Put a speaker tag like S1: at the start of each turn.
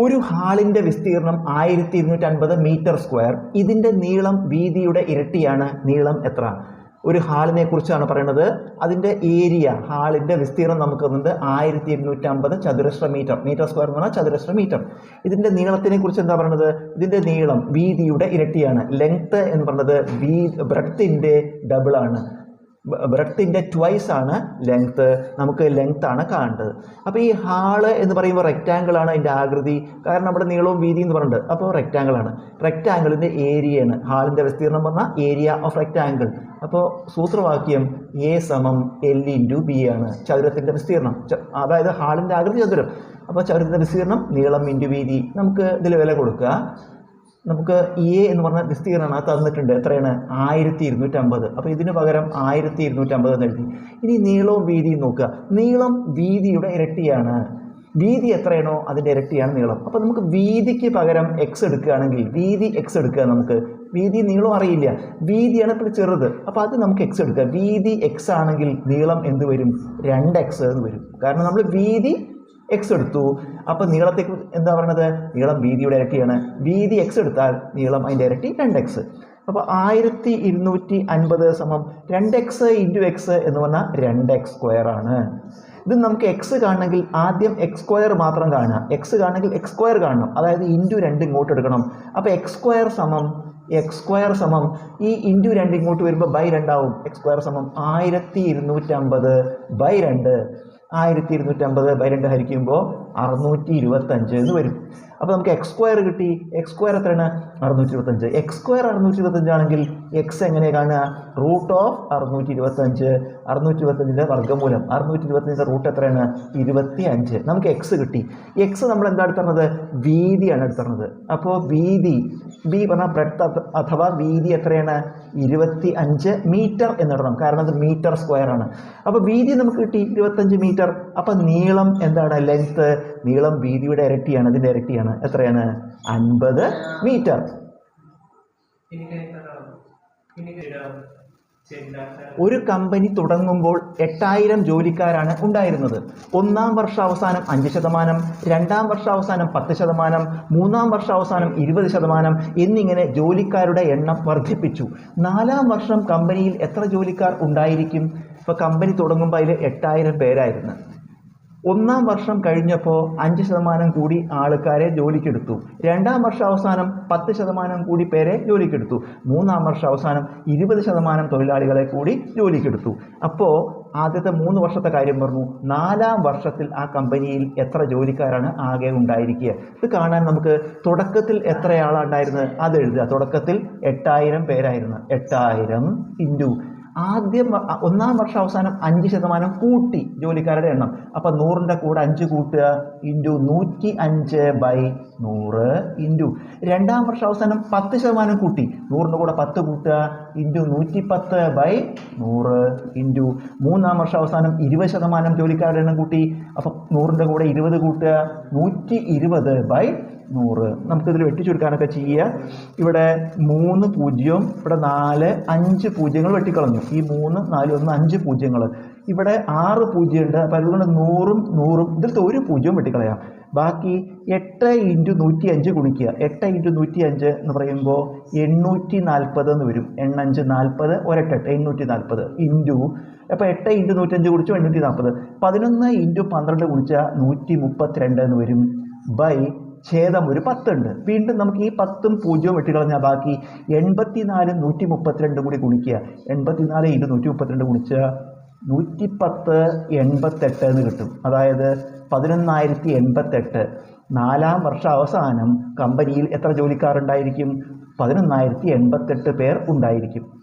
S1: ഒരു ഹാളിന്റെ വിസ്തീർണം ആയിരത്തി ഇരുന്നൂറ്റി അൻപത് മീറ്റർ സ്ക്വയർ. ഇതിന്റെ നീളം വീതിയുടെ ഇരട്ടിയാണ്. നീളം എത്ര? ഒരു ഹാളിനെ കുറിച്ചാണ് പറയുന്നത്. അതിന്റെ ഏരിയ ഹാളിന്റെ വിസ്തീർണം നമുക്ക് വന്നത് ആയിരത്തി ഇരുന്നൂറ്റി അമ്പത് ചതുരശ്ര മീറ്റർ. മീറ്റർ സ്ക്വയർ എന്ന് പറഞ്ഞാൽ ചതുരശ്ര മീറ്റർ. ഇതിന്റെ നീളത്തിനെ കുറിച്ച് എന്താ പറയുന്നത്? ഇതിന്റെ നീളം വീതിയുടെ ഇരട്ടിയാണ്. ലെങ്ത് എന്ന് പറയുന്നത് വീ ഡബിൾ ആണ്. ബ്രെഡ്ത്തിന്റെ ട്വൈസ് ആണ് ലെങ്ത്ത് നമുക്ക് ലെങ്ത് ആണ് കാണേണ്ടത്. അപ്പോൾ ഈ ഹാൾ എന്ന് പറയുമ്പോൾ റെക്റ്റാങ്കിൾ ആണ് അതിന്റെ ആകൃതി. കാരണം നമ്മുടെ നീളവും വീതി എന്ന് പറഞ്ഞത് അപ്പോൾ റെക്റ്റാങ്കിൾ ആണ്. റെക്റ്റാങ്കിളിന്റെ ഏരിയയാണ് ഹാളിന്റെ വിസ്തീർണം പറഞ്ഞാൽ ഏരിയ ഓഫ് റെക്റ്റാങ്കിൾ അപ്പോൾ സൂത്രവാക്യം എ സമം എൽ ഇന്റു ബി ആണ്. ചതുരത്തിന്റെ വിസ്തീർണം അതായത് ഹാളിന്റെ ആകൃതി ചതുരം. അപ്പോൾ ചതുരത്തിന്റെ വിസ്തീർണം നീളം ഇന്റു വീതി. നമുക്ക് ഇതിൽ വില കൊടുക്കുക നമുക്ക് എ എന്ന് പറഞ്ഞ വിസ്തീർണമാണ്. അത് തന്നിട്ടുണ്ട്. എത്രയാണ്? ആയിരത്തി ഇരുന്നൂറ്റമ്പത് അപ്പോൾ ഇതിന് പകരം ആയിരത്തി ഇരുന്നൂറ്റമ്പത് എന്ന് എഴുതി. ഇനി നീളവും വീതിയും നോക്കുക. നീളം വീതിയുടെ ഇരട്ടിയാണ്. വീതി എത്രയാണോ അതിന്റെ ഇരട്ടിയാണ് നീളം. അപ്പോൾ നമുക്ക് വീതിക്ക് പകരം എക്സ് എടുക്കുകയാണെങ്കിൽ വീതി എക്സ് എടുക്കുക നമുക്ക്. വീതി നീളം അറിയില്ല. വീതിയാണ് ഇപ്പോൾ ചെറുത്. അപ്പോൾ അത് നമുക്ക് എക്സ് എടുക്കുക. വീതി എക്സ് ആണെങ്കിൽ നീളം എന്ത് വരും? രണ്ട് എക്സ് എന്ന് വരും. കാരണം നമ്മൾ വീതി എക്സ് എടുത്തു. അപ്പോൾ നീളത്തെ എന്താ പറയണത്? നീളം വീതിയുടെ ഇരട്ടിയാണ്. വീതി എക്സ് എടുത്താൽ നീളം അതിന്റെ ഇരട്ടി രണ്ട് എക്സ് അപ്പോൾ ആയിരത്തി ഇരുന്നൂറ്റി അൻപത് സമം രണ്ട് എക്സ് ഇന്റു എക്സ് എന്ന് പറഞ്ഞാൽ രണ്ട് എക്സ് സ്ക്വയർ ആണ്. ഇത് നമുക്ക് എക്സ് കാണണമെങ്കിൽ ആദ്യം എക്സ് സ്ക്വയർ മാത്രം കാണുക. എക്സ് കാണണമെങ്കിൽ എക്സ് സ്ക്വയർ കാണണം. അതായത് ഇന്റു രണ്ട് ഇങ്ങോട്ട് എടുക്കണം. അപ്പോൾ എക്സ് സ്ക്വയർ സമം എക്സ് സ്ക്വയർ സമം ഈ ഇന്റു രണ്ട് ഇങ്ങോട്ട് വരുമ്പോൾ ബൈ രണ്ടാവും എക്സ് സ്ക്വയർ സമം ആയിരത്തി ഇരുന്നൂറ്റമ്പത് ബൈ രണ്ട്. ആയിരത്തി ഇരുന്നൂറ്റമ്പത് ബൈ രണ്ട് ഹരിക്കുമ്പോൾ അറുന്നൂറ്റി ഇരുപത്തഞ്ച് എന്ന് വരും. അപ്പോൾ നമുക്ക് എക്സ് സ്ക്വയർ കിട്ടി. എക്സ് സ്ക്വയർ എത്രയാണ്? അറുന്നൂറ്റി ഇരുപത്തഞ്ച് എക്സ് സ്ക്വയർ അറുന്നൂറ്റി ഇരുപത്തഞ്ച് ആണെങ്കിൽ എക്സ് എങ്ങനെ കാണുക? റൂട്ട് ഓഫ് അറുന്നൂറ്റി ഇരുപത്തഞ്ച് അറുന്നൂറ്റി ഇരുപത്തഞ്ചിന്റെ വർഗമൂലം. അറുന്നൂറ്റി ഇരുപത്തഞ്ചിന്റെ റൂട്ട് എത്രയാണ്? ഇരുപത്തി അഞ്ച് നമുക്ക് എക്സ് കിട്ടി. എക്സ് നമ്മൾ എന്താ എടുത്തത് വീതിയാണ് എടുത്തത് അപ്പോൾ വീതി ബി പറഞ്ഞാൽ ബ്രെഡ് അഥവാ വീതി എത്രയാണ്? ഇരുപത്തി അഞ്ച് മീറ്റർ എന്നിടണം കാരണം അത് മീറ്റർ സ്ക്വയർ ആണ്. അപ്പോൾ വീതി നമുക്ക് കിട്ടി. ഇരുപത്തഞ്ച് മീറ്റർ അപ്പോൾ നീളം എന്താണ്? ലെങ്ത്ത് നീളം വീതിയുടെ ഇരട്ടിയാണ് ഇതിന്റെ ഇരട്ടിയാണ്. എത്രയാണ്? അൻപത് മീറ്റർ. ഒരു കമ്പനി തുടങ്ങുമ്പോൾ എട്ടായിരം ജോലിക്കാരാണ് ഉണ്ടായിരുന്നത്. ഒന്നാം വർഷാവസാനം അഞ്ച് ശതമാനം രണ്ടാം വർഷാവസാനം പത്ത് ശതമാനം മൂന്നാം വർഷാവസാനം ഇരുപത് ശതമാനം എന്നിങ്ങനെ ജോലിക്കാരുടെ എണ്ണം വർദ്ധിപ്പിച്ചു. നാലാം വർഷം കമ്പനിയിൽ എത്ര ജോലിക്കാർ ഉണ്ടായിരിക്കും? ഇപ്പോൾ കമ്പനി തുടങ്ങുമ്പോൾ അതിൽ എട്ടായിരം പേരായിരുന്നു. ഒന്നാം വർഷം കഴിഞ്ഞപ്പോൾ അഞ്ച് ശതമാനം കൂടി ആൾക്കാരെ ജോലിക്കെടുത്തു. രണ്ടാം വർഷം അവസാനം പത്ത് ശതമാനം കൂടി പേരെ ജോലിക്കെടുത്തു. മൂന്നാം വർഷം അവസാനം ഇരുപത് ശതമാനം തൊഴിലാളികളെ കൂടി ജോലിക്കെടുത്തു. അപ്പോൾ ആദ്യത്തെ മൂന്ന് വർഷത്തെ കാര്യം പറഞ്ഞു. നാലാം വർഷത്തിൽ ആ കമ്പനിയിൽ എത്ര ജോലിക്കാരാണ് ആകെ ഉണ്ടായിരിക്കുക. ഇത് കാണാൻ നമുക്ക് തുടക്കത്തിൽ എത്ര ഉണ്ടായിരുന്നത്? അത് എഴുതുക. തുടക്കത്തിൽ എട്ടായിരം പേരായിരുന്നു. എട്ടായിരം ഇന്റു ആദ്യം ഒന്നാം വർഷം അവസാനം അഞ്ച് ശതമാനം കൂട്ടി ജോലിക്കാരുടെ എണ്ണം. അപ്പം നൂറിന്റെ കൂടെ അഞ്ച് കൂട്ടുക ഇന്റു നൂറ്റി അഞ്ച് ബൈ നൂറ് ഇന്റു. രണ്ടാം വർഷം അവസാനം പത്ത് ശതമാനം കൂട്ടി. നൂറിന്റെ കൂടെ പത്ത് കൂട്ടുക ഇന്റു നൂറ്റി പത്ത് ബൈ നൂറ് ഇന്റു. മൂന്നാം വർഷം അവസാനം ഇരുപത് ശതമാനം ജോലിക്കാരുടെ എണ്ണം കൂട്ടി. അപ്പം നൂറിന്റെ കൂടെ ഇരുപത് കൂട്ടുക നൂറ്റി ഇരുപത് ബൈ നൂറ്. നമുക്കിതിൽ വെട്ടിച്ചുരുക്കാനൊക്കെ ചെയ്യുക ഇവിടെ മൂന്ന് പൂജ്യവും ഇവിടെ നാല് അഞ്ച് പൂജ്യങ്ങൾ വെട്ടിക്കളഞ്ഞു. ഈ മൂന്ന് നാല് ഒന്ന് അഞ്ച് പൂജ്യങ്ങൾ ഇവിടെ ആറ് പൂജ്യം ഉണ്ട് അപ്പോൾ അതുകൊണ്ട് നൂറും നൂറും ഇതിലത്തെ ഒരു പൂജ്യവും വെട്ടിക്കളയാം. ബാക്കി എട്ട് ഇന്റു നൂറ്റി അഞ്ച് ഗുണിക്കുക. എട്ട് ഇന്റു നൂറ്റി അഞ്ച് എന്ന് പറയുമ്പോൾ എണ്ണൂറ്റി നാൽപ്പത് എന്ന് വരും. എണ്ണഞ്ച് നാൽപ്പത് ഒരെട്ടെട്ട് എണ്ണൂറ്റി നാൽപ്പത് ഇന്റു. അപ്പോൾ എട്ട് ഇന്റു നൂറ്റഞ്ച് കുടിച്ചു എണ്ണൂറ്റി നാൽപ്പത് പതിനൊന്ന് ഇന്റു പന്ത്രണ്ട് കുടിച്ചാൽ നൂറ്റി മുപ്പത്തിരണ്ട് എന്ന് വരും. ബൈ ഛേദം ഒരു പത്തുണ്ട്. വീണ്ടും നമുക്ക് ഈ പത്തും പൂജ്യവും വെട്ടിക്കളഞ്ഞാൽ ബാക്കി എൺപത്തിനാലും നൂറ്റി മുപ്പത്തിരണ്ടും കൂടി ഗുണിക്കുക. എൺപത്തിനാല് ഇന്റു നൂറ്റി മുപ്പത്തിരണ്ട് ഗുണിച്ചാൽ നൂറ്റിപ്പത്ത് എൺപത്തെട്ട് എന്ന് കിട്ടും. അതായത് പതിനൊന്നായിരത്തി എൺപത്തെട്ട്. നാലാം വർഷ അവസാനം കമ്പനിയിൽ എത്ര ജോലിക്കാരുണ്ടായിരിക്കും? പതിനൊന്നായിരത്തി എൺപത്തെട്ട് പേർ ഉണ്ടായിരിക്കും.